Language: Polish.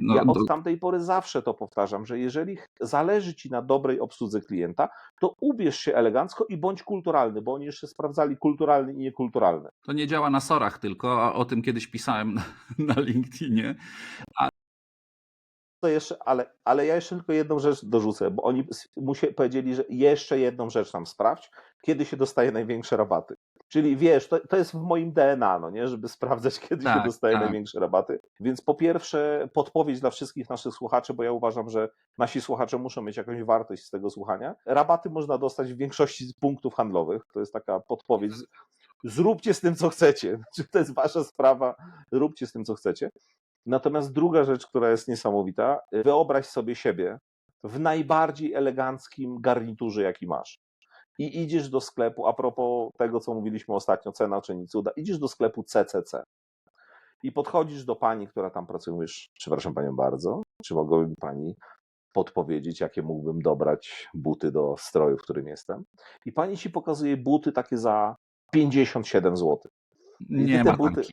No, ja do- od tamtej pory zawsze to powtarzam, że jeżeli zależy ci na dobrej obsłudze klienta, to ubierz się elegancko i bądź kulturalny, bo oni jeszcze sprawdzali kulturalny i niekulturalny. To nie działa na sorach tylko, a o tym kiedyś pisałem na, na LinkedInie. To jeszcze, ale, ale ja jeszcze tylko jedną rzecz dorzucę, bo oni musie, powiedzieli, że jeszcze jedną rzecz nam sprawdź, kiedy się dostaje największe rabaty. Czyli wiesz, to, to jest w moim DNA, no nie, żeby sprawdzać, kiedy się Tak, dostaje tak. największe rabaty. Więc po pierwsze, podpowiedź dla wszystkich naszych słuchaczy, bo ja uważam, że nasi słuchacze muszą mieć jakąś wartość z tego słuchania. Rabaty można dostać w większości punktów handlowych. To jest taka podpowiedź. Zróbcie z tym, co chcecie. Znaczy, to jest wasza sprawa, róbcie z tym, co chcecie. Natomiast druga rzecz, która jest niesamowita, wyobraź sobie siebie w najbardziej eleganckim garniturze, jaki masz. I idziesz do sklepu, a propos tego, co mówiliśmy ostatnio, cena czyni cuda, idziesz do sklepu CCC i podchodzisz do pani, która tam pracuje, mówisz, przepraszam panią bardzo, czy mogłaby mi pani podpowiedzieć, jakie mógłbym dobrać buty do stroju, w którym jestem. I pani ci pokazuje buty takie za 57 zł. I Nie ma buty-